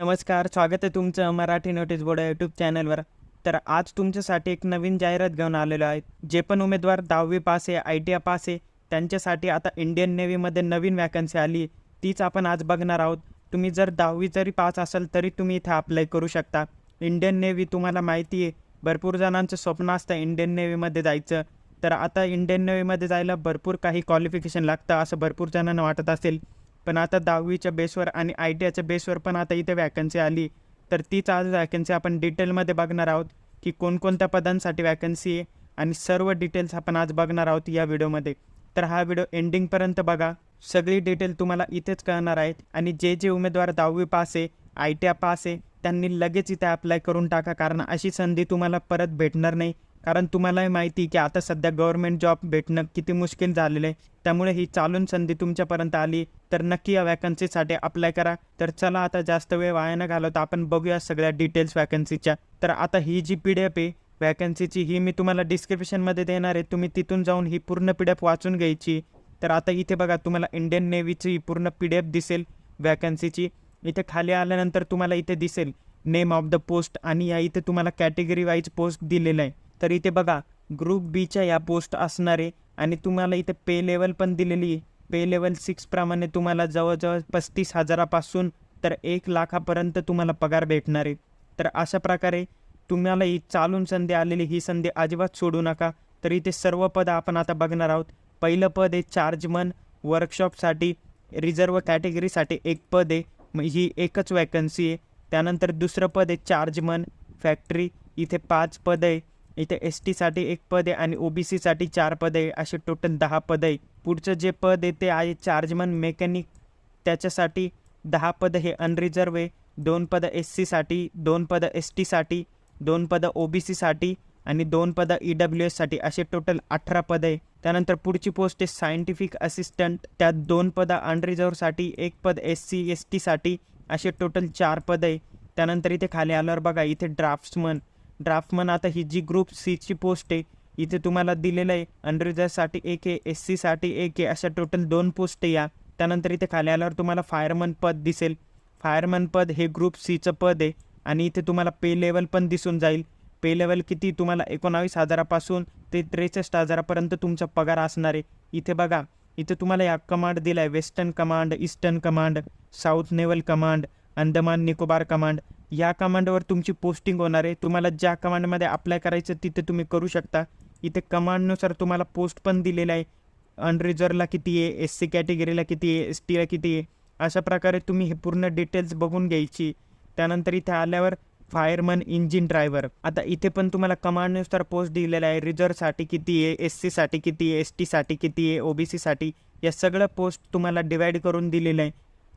नमस्कार स्वागत आहे तुमचं मराठी नोटीस बोर्ड यूट्यूब चॅनलवर तर आज तुमच्यासाठी एक नवीन जाहिरात घेऊन आलेलो आहे. जे पण उमेदवार दहावी पास आहे आय टी आय पास आहे त्यांच्यासाठी आता इंडियन नेव्हीमध्ये नवीन वॅकन्सी आली आहे. तीच आपण आज बघणार आहोत. तुम्ही जर दहावी जरी पास असाल तरी तुम्ही इथे अप्लाय करू शकता. इंडियन नेव्ही तुम्हाला माहिती आहे भरपूर जणांचं स्वप्न असतं इंडियन नेव्हीमध्ये जायचं. तर आता इंडियन नेव्हीमध्ये जायला भरपूर काही क्वालिफिकेशन लागतं असं भरपूर जणांना वाटत असेल. पण आता दहावीच्या बेसवर आणि आय टी आयच्या बेसवर पण आता इथे वॅकन्सी आली. तर तीच आज वॅकन्सी आपण डिटेलमध्ये बघणार आहोत की कोणकोणत्या पदांसाठी वॅकन्सी आहे आणि सर्व डिटेल्स आपण आज बघणार आहोत या व्हिडिओमध्ये तर हा व्हिडिओ एंडिंगपर्यंत बघा. सगळी डिटेल तुम्हाला इथेच कळणार आहेत आणि जे जे उमेदवार दहावी पास आहे आय टी आय पास आहे त्यांनी लगेच इथे अप्लाय करून टाका कारण अशी संधी तुम्हाला परत भेटणार नाही. कारण तुम्हालाही माहिती की आता सध्या गव्हर्नमेंट जॉब भेटणं किती मुश्किल झालेलं आहे. त्यामुळे ही चालून संधी तुमच्यापर्यंत आली. तर नक्की या वॅकन्सीसाठी अप्लाय करा. तर चला आता जास्त वेळ वाया न घालवता आपण बघूया सगळ्या डिटेल्स वॅकन्सीच्या तर आता ही जी पी डी एफ आहे वॅकन्सीची ही मी तुम्हाला डिस्क्रिप्शनमध्ये देणार आहे. तुम्ही तिथून जाऊन ही पूर्ण पी डी एफ वाचून घ्यायची. तर आता इथे बघा तुम्हाला इंडियन नेव्हीची ही पूर्ण पी डी एफ दिसेल वॅकन्सीची इथे खाली आल्यानंतर तुम्हाला इथे दिसेल नेम ऑफ द पोस्ट आणि या इथे तुम्हाला कॅटेगरी वाईज पोस्ट दिलेलं आहे. तर इथे बघा ग्रुप बीच्या या पोस्ट असणार आहे आणि तुम्हाला इथे पे लेवल पण दिलेली आहे. पे लेवल सिक्सप्रमाणे तुम्हाला जवळजवळ पस्तीस हजारापासून तर एक लाखापर्यंत तुम्हाला पगार भेटणार आहे. तर अशा प्रकारे तुम्हाला ही चालून संधी आलेली ही संधी अजिबात सोडू नका. तर इथे सर्व पद आपण आता बघणार आहोत. पहिलं पद आहे चार्जमन वर्कशॉपसाठी रिझर्व कॅटेगरीसाठी एक पद आहे. मग ही एकच वॅकन्सी आहे. त्यानंतर दुसरं पद आहे चार्जमन फॅक्टरी इथे पाच पद आहे. इथे एस टीसाठी एक पद आहे आणि ओ बी सीसाठी चार पद आहे. असे टोटल दहा पद आहे. पुढचं जे पद आहे ते आहे चार्जमन मेकॅनिक त्याच्यासाठी दहा पद हे अनरिझर्व आहे. दोन पद एस सीसाठी दोन पद एस टीसाठी दोन पदं ओ बी सीसाठी आणि दोन पदं ई डब्ल्यू एससाठी असे टोटल अठरा पद आहे. त्यानंतर पुढची पोस्ट आहे सायंटिफिक असिस्टंट त्यात दोन पदं अनरिझर्वसाठी एक पद एस सी एस टीसाठी असे टोटल चार पद आहे. त्यानंतर इथे खाली आल्यावर बघा इथे ड्राफ्ट्समन ड्राफ्टमन आता ही जी ग्रुप सीची पोस्ट आहे इथे तुम्हाला दिलेलं आहे अंडरजासाठी एक आहे एस सीसाठी एक आहे अशा टोटल दोन पोस्ट आहे या. त्यानंतर इथे खाली आल्यावर तुम्हाला फायरमन पद दिसेल. फायरमन पद हे ग्रुप सीचं पद आहे आणि इथे तुम्हाला पे लेवल पण दिसून जाईल. पे लेवल किती? तुम्हाला एकोणावीस हजारापासून ते त्रेसष्ट हजारापर्यंत तुमचा पगार असणार आहे. इथे बघा इथे तुम्हाला या कमांड दिला आहे western command eastern command south naval command Andaman Nicobar command या कमांडवर तुमची पोस्टिंग होणार आहे. तुम्हाला ज्या कमांडमध्ये अप्लाय करायचं तिथे तुम्ही करू शकता. इथे कमांडनुसार तुम्हाला पोस्ट पण दिलेला आहे. अनरिझर्वला किती आहे एस सी कॅटेगरीला किती आहे एस टीला किती आहे. अशा प्रकारे तुम्ही हे पूर्ण डिटेल्स बघून घ्यायची. त्यानंतर इथे आल्यावर फायरमन इंजिन ड्रायव्हर आता इथे पण तुम्हाला कमांडनुसार पोस्ट दिलेला आहे. रिझर्वसाठी किती आहे एस सीसाठी किती आहे एस टीसाठी किती आहे ओ बी सीसाठी या सगळं पोस्ट तुम्हाला डिवाईड करून दिलेलं आहे.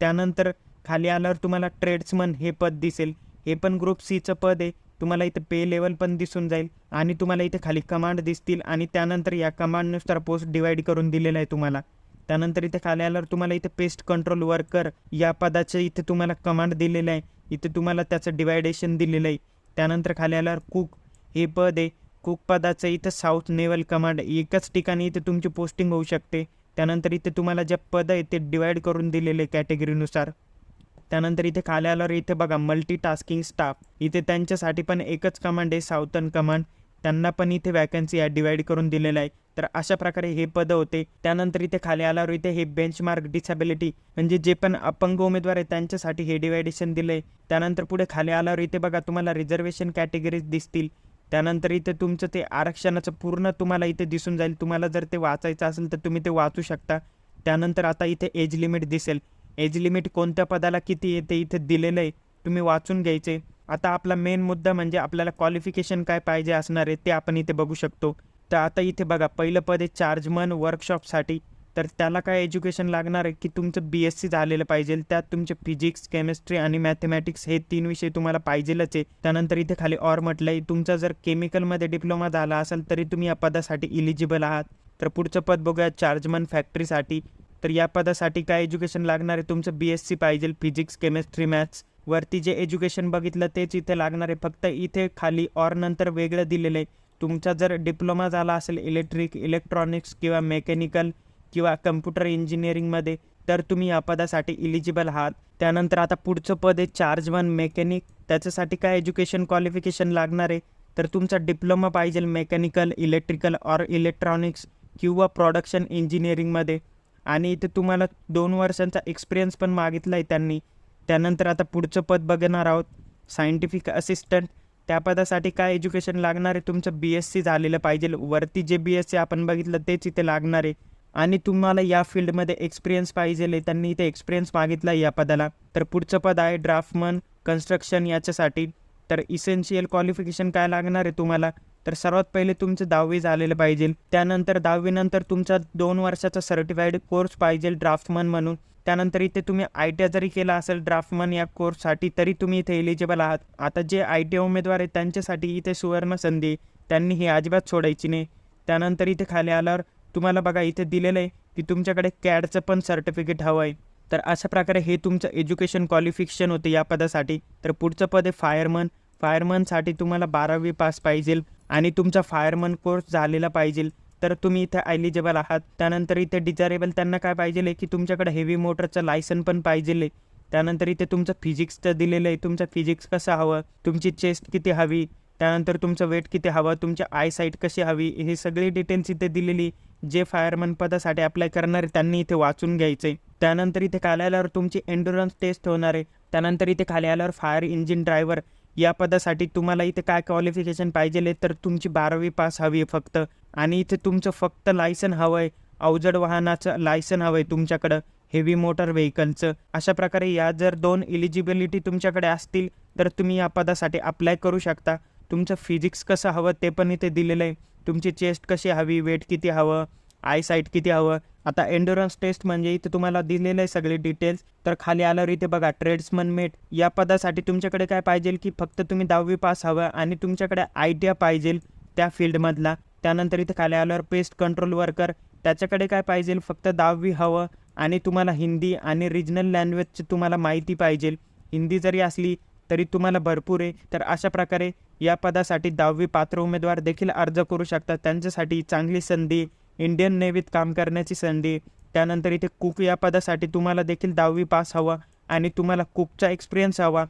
त्यानंतर खाली आल्यावर तुम्हाला ट्रेड्समन हे पद दिसेल. हे पण ग्रुप सीचं पद आहे. तुम्हाला इथं पे लेवल पण दिसून जाईल आणि तुम्हाला इथे खाली कमांड दिसतील आणि त्यानंतर या कमांडनुसार पोस्ट डिवाईड करून दिलेला आहे तुम्हाला. त्यानंतर इथे खाली आल्यावर तुम्हाला इथे पेस्ट कंट्रोल वर्कर या पदाचं इथे तुम्हाला कमांड दिलेलं आहे. इथे तुम्हाला त्याचं डिवायडेशन दिलेलं आहे. त्यानंतर खाली आल्यावर कुक हे पद आहे. कुक पदाचं इथं साऊथ नेवल कमांड एकाच ठिकाणी इथे तुमची पोस्टिंग होऊ शकते. त्यानंतर इथे तुम्हाला जे पद आहे ते डिवाईड करून दिलेले कॅटेगरीनुसार त्यानंतर इथे खाली आल्यावर इथे बघा मल्टी टास्किंग स्टाफ इथे त्यांच्यासाठी पण एकच कमांड आहे साऊथर्न कमांड त्यांना पण इथे वॅकन्सी आहे डिवाईड करून दिलेलं आहे. तर अशा प्रकारे हे पद होते. त्यानंतर इथे खाली आल्यावर इथे हे बेंचमार्क डिसॅबिलिटी म्हणजे जे पण अपंग उमेदवार आहे त्यांच्यासाठी हे डिवायडेशन दिलं आहे त्यानंतर पुढे खाली आल्यावर इथे बघा तुम्हाला रिझर्वेशन कॅटेगरीज दिसतील. त्यानंतर इथे तुमचं ते आरक्षणाचं पूर्ण तुम्हाला इथे दिसून जाईल. तुम्हाला जर ते वाचायचं असेल तर तुम्ही ते वाचू शकता. त्यानंतर आता इथे एज लिमिट दिसेल. एज लिमिट कोणत्या पदाला किती येते इथे दिलेलं आहे तुम्ही वाचून घ्यायचे. आता आपला मेन मुद्दा म्हणजे आपल्याला क्वालिफिकेशन काय पाहिजे असणार आहे ते आपण इथे बघू शकतो. तर आता इथे बघा पहिलं पद आहे चार्जमन वर्कशॉपसाठी तर त्याला काय एज्युकेशन लागणार आहे की तुमचं बी एस सी झालेलं पाहिजे त्यात तुमचे फिजिक्स केमिस्ट्री आणि मॅथमॅटिक्स हे तीन विषय तुम्हाला पाहिजेलच आहे. त्यानंतर इथे खाली ऑर म्हटलं आहे तुमचा जर केमिकलमध्ये डिप्लोमा झाला असेल तरी तुम्ही या पदासाठी इलिजिबल आहात. तर पुढचं पद बघूया चार्जमन फॅक्टरीसाठी तर या पदासाठी काय एज्युकेशन लागणार आहे? तुमचं बी एस सी पाहिजे फिजिक्स केमिस्ट्री मॅथ्स वरती जे एज्युकेशन बघितलं तेच इथे लागणार आहे. फक्त इथे खाली ऑर नंतर वेगळं दिलेलं आहे. तुमचा जर डिप्लोमा झाला असेल इलेक्ट्रिक इलेक्ट्रॉनिक्स किंवा मेकॅनिकल किंवा कम्प्युटर इंजिनिअरिंगमध्ये तर तुम्ही या पदासाठी इलिजिबल आहात. त्यानंतर आता पुढचं पद आहे चार्ज वन मेकॅनिक त्याच्यासाठी काय एज्युकेशन क्वालिफिकेशन लागणार आहे? तर तुमचा डिप्लोमा पाहिजे मेकॅनिकल इलेक्ट्रिकल ऑर इलेक्ट्रॉनिक्स किंवा प्रॉडक्शन इंजिनिअरिंगमध्ये आणि इथे तुम्हाला दोन वर्षांचा एक्सपिरियन्स पण मागितला आहे त्यांनी. त्यानंतर आता पुढचं पद बघणार आहोत. सायंटिफिक असिस्टंट त्या पदासाठी काय एज्युकेशन लागणार आहे? तुमचं बी एस सी झालेलं पाहिजे. वरती जे बी एस सी आपण बघितलं तेच इथे लागणार आहे. आणि तुम्हाला या फील्डमध्ये एक्सपिरियन्स पाहिजे आहे. त्यांनी इथे एक्सपिरियन्स मागितला आहे या पदाला. तर पुढचं पद आहे ड्राफ्टमन कन्स्ट्रक्शन याच्यासाठी. तर इसेन्शियल क्वालिफिकेशन काय लागणार आहे तुम्हाला? तर सर्वात पहिले तुमचं दहावी झालेलं पाहिजे. त्यानंतर दहावीनंतर तुमचा दोन वर्षाचा सर्टिफाईड कोर्स पाहिजे ड्राफ्टमन म्हणून. त्यानंतर इथे तुम्ही आय टी आय जरी केला असेल ड्राफ्टमन या कोर्ससाठी तरी तुम्ही इथे एलिजिबल आहात. आता जे आय टी उमेदवार आहेत त्यांच्यासाठी इथे सुवर्ण संधी त्यांनी ही अजिबात सोडायची नाही. त्यानंतर इथे खाली आल्यावर तुम्हाला बघा इथे दिलेलं आहे की तुमच्याकडे कॅडचं पण सर्टिफिकेट हवं आहे. तर अशा प्रकारे हे तुमचं एज्युकेशन क्वालिफिकेशन होते या पदासाठी. तर पुढचं पद आहे फायरमन फायरमनसाठी तुम्हाला बारावी पास पाहिजे आणि तुमचा फायरमन कोर्स झालेला पाहिजे तर तुम्ही इथे एलिजिबल आहात. त्यानंतर इथे डिझायरेबल त्यांना काय पाहिजे की तुमच्याकडे हेवी मोटरचं लायसन पण पाहिजे त्यानंतर इथे तुमचं फिजिक्सचं दिलेलं आहे. तुमचं फिजिक्स कसं हवं? तुमची चेस्ट किती हवी? त्यानंतर तुमचं वेट किती हवं? तुमची आय साईट कशी हवी? हे सगळी डिटेल्स इथे दिलेली जे फायरमन पदासाठी अप्लाय करणार आहे त्यांनी इथे वाचून घ्यायचे त्यानंतर इथे खाली आल्यावर तुमची एन्डुरन्स टेस्ट होणार आहे. त्यानंतर इथे खाली आल्यावर फायर इंजिन ड्रायव्हर या पदासाठी तुम्हाला इथे काय क्वालिफिकेशन पाहिजे तर तुमची बारावी पास हवी आहे फक्त. आणि इथे तुमचं फक्त लायसन हवं आहे अवजड वाहनाचं लायसन हवं आहे तुमच्याकडं. हेवी मोटर व्हेकलचं अशा प्रकारे या जर दोन इलिजिबिलिटी तुमच्याकडे असतील तर तुम्ही या पदासाठी अप्लाय करू शकता. तुमचं फिजिक्स कसं हवं ते पण इथे दिलेलं आहे. तुमची चेस्ट कशी हवी? वेट किती हवं? आय साईट किती हवं? आता एन्डुरन्स टेस्ट म्हणजे इथे तुम्हाला दिलेलं आहे सगळे डिटेल्स तर खाली आल्यावर इथे बघा ट्रेड्समन मेट या पदासाठी तुमच्याकडे काय पाहिजे की फक्त तुम्ही दहावी पास हवं आणि तुमच्याकडे आय टी आय पाहिजे त्या फील्डमधला त्यानंतर इथे खाली आल्यावर पेस्ट कंट्रोल वर्कर त्याच्याकडे काय पाहिजे? फक्त दहावी हवं आणि तुम्हाला हिंदी आणि रिजनल लँग्वेजची तुम्हाला माहिती पाहिजे. हिंदी जरी असली तरी तुम्हाला भरपूर आहे. तर अशा प्रकारे या पदासाठी दहावी पात्र उमेदवार देखील अर्ज करू शकतात. त्यांच्यासाठी चांगली संधी इंडियन नेव्हीत काम करण्याची संधी त्यानंतर इथे कुक या पदासाठी तुम्हाला देखील दहावी पास हवा आणि तुम्हाला कुकचा एक्सपिरियन्स हवा.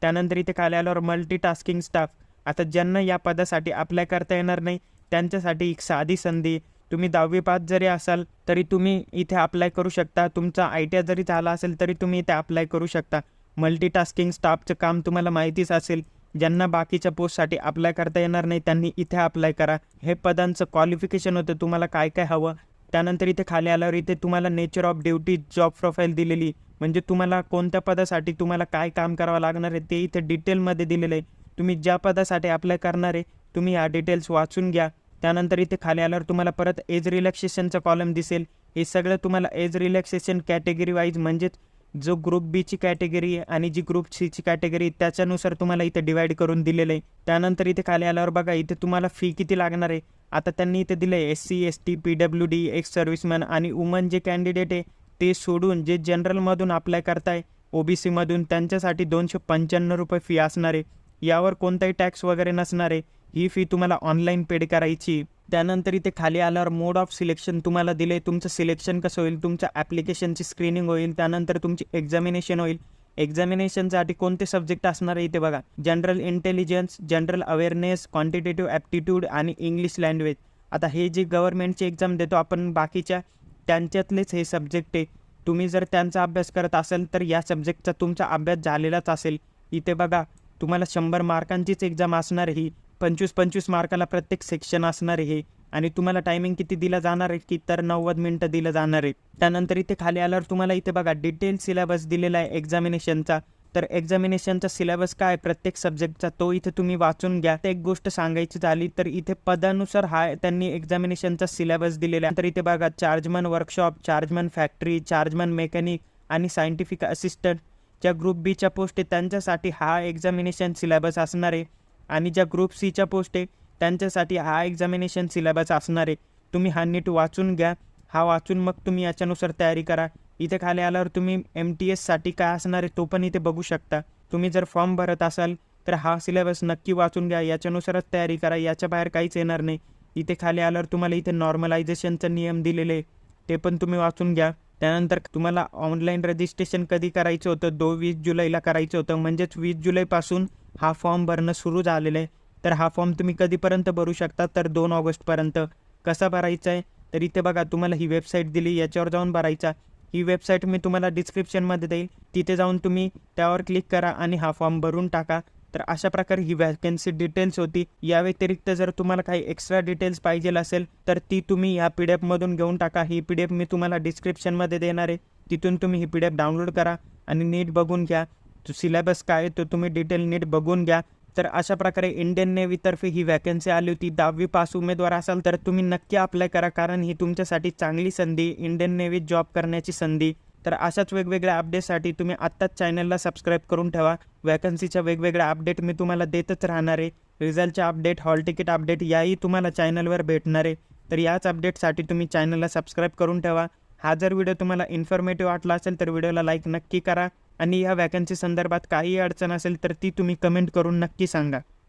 त्यानंतर इथे खाली आल्यावर मल्टीटास्किंग स्टाफ आता ज्यांना या पदासाठी अप्लाय करता येणार नाही त्यांच्यासाठी एक साधी संधी. तुम्ही दहावी पास जरी असाल तरी तुम्ही इथे अप्लाय करू शकता. तुमचा आय टी आय जरी झाला असेल तरी तुम्ही इथे अप्लाय करू शकता. मल्टीटास्किंग स्टाफचं काम तुम्हाला माहितीच असेल. ज्यांना बाकीच्या पोस्टसाठी अप्लाय करता येणार नाही त्यांनी इथे अप्लाय करा. हे पदांचं क्वालिफिकेशन होतं. तुम्हाला काय काय हवं? त्यानंतर इथे खाली आल्यावर इथे तुम्हाला nature of duty job profile दिलेली. म्हणजे तुम्हाला कोणत्या पदासाठी तुम्हाला काय काम करावं लागणार आहे ते इथे डिटेलमध्ये दिलेलं आहे. तुम्ही ज्या पदासाठी अप्लाय करणार आहे तुम्ही या डिटेल्स वाचून घ्या. त्यानंतर इथे खाली आल्यावर तुम्हाला परत एज रिलॅक्सेशनचं कॉलम दिसेल. हे सगळं तुम्हाला एज रिलॅक्सेशन कॅटेगरी वाईज म्हणजेच जो ग्रुप बीची कॅटेगरी आहे आणि जी ग्रुप सीची कॅटेगरी त्याच्यानुसार तुम्हाला इथे डिवाईड करून दिलेलं आहे. त्यानंतर इथे खाली आल्यावर बघा इथे तुम्हाला फी किती लागणार आहे? आता त्यांनी इथे दिलं आहे S C S T P W D ex serviceman आणि वुमन जे कॅन्डिडेट आहे ते सोडून जे जनरलमधून अप्लाय करताय ओ बी सीमधून त्यांच्यासाठी दोनशे पंच्याण्णव रुपये फी असणार आहे. यावर कोणताही टॅक्स वगैरे नसणार आहे. ही फी तुम्हाला ऑनलाईन पेड करायची. त्यानंतर इथे खाली आल्यावर मोड ऑफ सिलेक्शन तुम्हाला दिले. तुमचं सिलेक्शन कसं होईल? तुमच्या ॲप्लिकेशनची स्क्रीनिंग होईल. त्यानंतर तुमची एक्झामिनेशन होईल. एक्झामिनेशनसाठी कोणते सब्जेक्ट असणार आहे इथे बघा. General intelligence general awareness quantitative aptitude आणि इंग्लिश लँग्वेज आता हे जे गव्हर्मेंटची एक्झाम देतो आपण बाकीच्या त्यांच्यातलेच हे सब्जेक्ट आहे. तुम्ही जर त्यांचा अभ्यास करत असाल तर या सब्जेक्टचा तुमचा अभ्यास झालेलाच असेल. इथे बघा तुम्हाला शंभर मार्कांचीच एक्झाम असणार ही पंचवीस पंचवीस मार्काला प्रत्येक सेक्शन असणार आहे आणि तुम्हाला टायमिंग किती दिला जाणार आहे की तर नव्वद मिनटं दिलं जाणार आहे. त्यानंतर इथे खाली आल्यावर तुम्हाला इथे बघा डिटेल सिलेबस दिलेला आहे एक्झामिनेशनचा तर एक्झामिनेशनचा सिलेबस काय प्रत्येक सब्जेक्टचा तो इथे तुम्ही वाचून घ्या. एक गोष्ट सांगायची झाली तर इथे पदानुसार हा त्यांनी एक्झामिनेशनचा सिलेबस दिलेला आहे. तर इथे बघा chargeman workshop chargeman factory chargeman mechanic आणि सायंटिफिक असिस्टंट ज्या ग्रुप बीच्या पोस्ट आहे त्यांच्यासाठी हा एक्झामिनेशन सिलेबस असणार आहे. आणि ज्या ग्रुप सीच्या पोस्ट आहे त्यांच्यासाठी हा एक्झामिनेशन सिलेबस असणार आहे. तुम्ही हा नीट वाचून घ्या. हा वाचून मग तुम्ही याच्यानुसार तयारी करा. इथे खाली आल्यावर तुम्ही एम टी एससाठी काय असणार आहे तो पण इथे बघू शकता. तुम्ही जर फॉर्म भरत असाल तर हा सिलेबस नक्की वाचून घ्या. याच्यानुसारच तयारी करा. याच्या बाहेर काहीच येणार नाही. इथे खाली आल्यावर तुम्हाला इथे नॉर्मलायझेशनचा नियम दिलेले ते पण तुम्ही वाचून घ्या. त्यानंतर तुम्हाला ऑनलाईन रजिस्ट्रेशन कधी करायचं होतं? दो वीस जुलैला करायचं होतं. म्हणजेच वीस जुलैपासून हा फॉर्म भरणं सुरू झालेलं आहे. तर हा फॉर्म तुम्ही कधीपर्यंत भरू शकता? तर दोन ऑगस्टपर्यंत. कसा भरायचा आहे? तर इथे बघा तुम्हाला ही वेबसाईट दिली याच्यावर जाऊन भरायचा. ही वेबसाईट मी तुम्हाला डिस्क्रिप्शनमध्ये देईल. तिथे जाऊन तुम्ही त्यावर क्लिक करा आणि हा फॉर्म भरून टाका. तर अशा प्रकारे ही वॅकन्सी डिटेल्स होती. या व्यतिरिक्त जर तुम्हाला काही एक्स्ट्रा डिटेल्स पाहिजे असेल तर ती तुम्ही या पी डी एफमधून घेऊन टाका. ही पी डी एफ मी तुम्हाला डिस्क्रिप्शनमध्ये देणार आहे. तिथून तुम्ही ही पी डी एफ डाउनलोड करा आणि नीट बघून घ्या. सिलेबस काय तो तुम्ही डिटेल नीट बघून घ्या. तर अशा प्रकारे इंडियन नेव्हीतर्फे ही वॅकन्सी आली होती. दहावी पास उमेदवार असाल तर तुम्ही नक्की अप्लाय करा कारण ही तुमच्यासाठी चांगली संधी इंडियन नेव्हीत जॉब करण्याची संधी. तर अशाच वेगवेगळ्या अपडेटसाठी तुम्ही आत्ताच चॅनलला सबस्क्राईब करून ठेवा. वॅकन्सीच्या वेगवेगळ्या अपडेट मी तुम्हाला देतच राहणार आहे. रिझल्टच्या अपडेट हॉल तिकीट अपडेट याही तुम्हाला चॅनलवर भेटणार आहे. तर याच अपडेटसाठी तुम्ही चॅनलला सबस्क्राईब करून ठेवा. हा जर व्हिडिओ तुम्हाला इन्फॉर्मेटिव्ह वाटला असेल तर व्हिडिओला लाईक नक्की करा. आणि या वॅकन्सी संदर्भात काही अडचण असेल तर ती तुम्ही कमेंट करून नक्की सांगा.